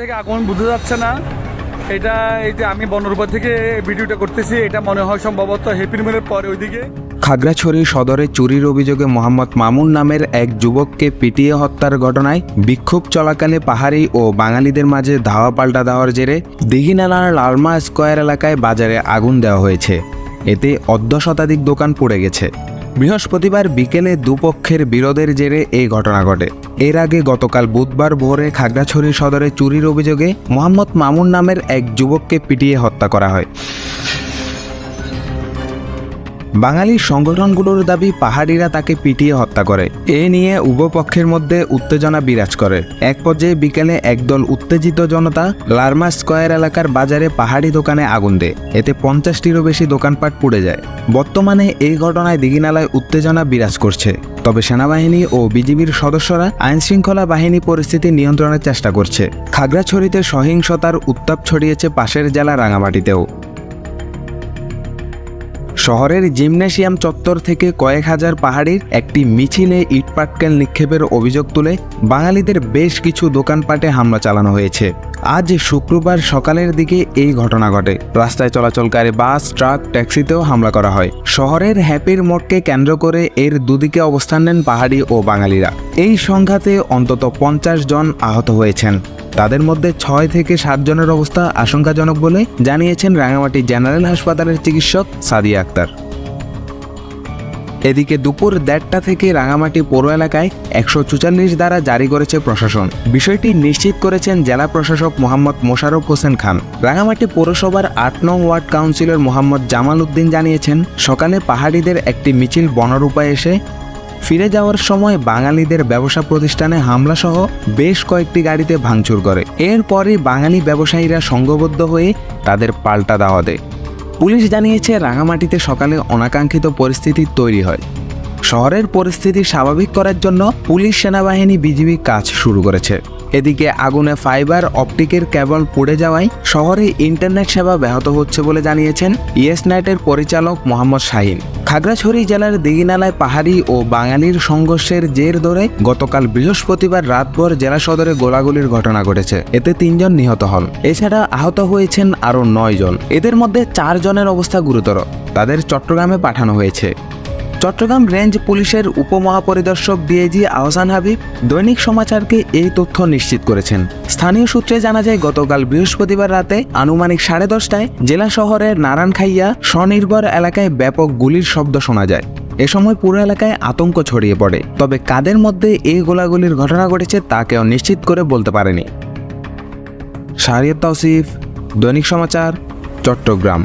থেকে আগুন বুঝতে যাচ্ছে না। এটা এই যে আমি বনরূপা থেকে ভিডিওটা করতেছি, এটা মনে হয় সম্ভবত হ্যাপি মিলের পরে ওইদিকে। খাগড়াছড়ি সদরে চুরির অভিযোগে মোহাম্মদ মামুন নামের এক যুবককে পিটিয়ে হত্যার ঘটনায় বিক্ষোভ চলাকালে পাহাড়ি ও বাঙালিদের মাঝে ধাওয়া পাল্টা দেওয়ার জেরে দিঘিনালার লালমা স্কোয়ার এলাকায় বাজারে আগুন দেওয়া হয়েছে। এতে অর্ধ শতাধিক দোকান পড়ে গেছে। বৃহস্পতিবার বিকেলে দুপক্ষের বিরোধের জেরে এই ঘটনা ঘটে। এর আগে গতকাল বুধবার ভোরে খাগড়াছড়ি সদরে চুরির অভিযোগে মোহাম্মদ মামুন নামের এক যুবককে পিটিয়ে হত্যা করা হয়। বাঙালি সংগঠনগুলোর দাবি পাহাড়িরা তাকে পিটিয়ে হত্যা করে। এ নিয়ে উভয় পক্ষের মধ্যে উত্তেজনা বিরাজ করে। এক পর্যায়ে বিকেলে একদল উত্তেজিত জনতা লার্মা স্কয়ার এলাকার বাজারে পাহাড়ি দোকানে আগুন দেয়। এতে পঞ্চাশটিরও বেশি দোকানপাট পুড়ে যায়। বর্তমানে এই ঘটনায় দিঘিনালায় উত্তেজনা বিরাজ করছে। তবে সেনাবাহিনী ও বিজিবির সদস্যরা আইনশৃঙ্খলা বাহিনী পরিস্থিতি নিয়ন্ত্রণের চেষ্টা করছে। খাগড়াছড়িতে সহিংসতার উত্তাপ ছড়িয়েছে পাশের জেলা রাঙামাটিতেও। শহরের জিমনেশিয়াম চত্বর থেকে কয়েক হাজার পাহাড়ির একটি মিছিলে ইটপাটকেল নিক্ষেপের অভিযোগ তুলে বাঙালিদের বেশ কিছু দোকানপাটে হামলা চালানো হয়েছে। আজ শুক্রবার সকালের দিকে এই ঘটনা ঘটে। রাস্তায় চলাচলকারী বাস, ট্রাক, ট্যাক্সিতেও হামলা করা হয়। শহরের হ্যাপির মোড়কে কেন্দ্র করে এর দুদিকে অবস্থান নেন পাহাড়ি ও বাঙালিরা। এই সংঘাতে অন্তত পঞ্চাশ জন আহত হয়েছেন। তাদের মধ্যে ছয় থেকে সাত জনের অবস্থা আশঙ্কাজনক বলে জানিয়েছেন রাঙামাটি জেনারেল হাসপাতালের চিকিৎসক সাদিয়া আক্তার। এদিকে দুপুর দেড়টা থেকে রাঙামাটি পৌর এলাকায় একশো চুচাল্লিশ দ্বারা জারি করেছে প্রশাসন। বিষয়টি নিশ্চিত করেছেন জেলা প্রশাসক মোহাম্মদ মোশাররফ হোসেন খান। রাঙামাটি পৌরসভার আট নং ওয়ার্ড কাউন্সিলর মোহাম্মদ জামাল উদ্দিন জানিয়েছেন, সকালে পাহাড়িদের একটি মিছিল বনরূপায় এসে ফিরে যাওয়ার সময় বাঙালিদের ব্যবসা প্রতিষ্ঠানে হামলা সহ বেশ কয়েকটি গাড়িতে ভাঙচুর করে। এরপরই বাঙালি ব্যবসায়ীরা সংঘবদ্ধ হয়ে তাদের পাল্টা দাওয়া দেয়। পুলিশ জানিয়েছে, রাঙামাটিতে সকালে অনাকাঙ্ক্ষিত পরিস্থিতি তৈরি হয়। শহরের পরিস্থিতি স্বাভাবিক করার জন্য পুলিশ সেনাবাহিনী বিজিবি কাজ শুরু করেছে। এদিকে আগুনে ফাইবার, অপটিকের কেবল পুড়ে যাওয়ায় শহরে ইন্টারনেট সেবা ব্যাহত হচ্ছে বলে জানিয়েছেন ইয়েস নাইটের পরিচালক মোহাম্মদ শাহিন। খাগড়াছড়ি জেলার দিঘিনালায় পাহাড়ি ও বাঙালির সংঘর্ষের জের ধরে গতকাল বৃহস্পতিবার রাতভর জেলা সদরে গোলাগুলির ঘটনা ঘটেছে। এতে তিনজন নিহত হন। এছাড়া আহত হয়েছেন আরও নয় জন এদের মধ্যে চারজনের অবস্থা গুরুতর। তাদের চট্টগ্রামে পাঠানো হয়েছে। চট্টগ্রাম রেঞ্জ পুলিশের উপমহাপরিদর্শক ডিআইজি আহসান হাবিব দৈনিক সমাচারকে এই তথ্য নিশ্চিত করেছেন। স্থানীয় সূত্রে জানা যায়, গতকাল বৃহস্পতিবার রাতে আনুমানিক সাড়ে দশটায় জেলা শহরের নারায়ণখাইয়া স্বনির্ভর এলাকায় ব্যাপক গুলির শব্দ শোনা যায়। এ সময় পুরো এলাকায় আতঙ্ক ছড়িয়ে পড়ে। তবে কাদের মধ্যে এই গোলাগুলির ঘটনা ঘটেছে তা কেউ নিশ্চিত করে বলতে পারেনি। শাহরিয়ার তৌসিফ, দৈনিক সমাচার, চট্টগ্রাম।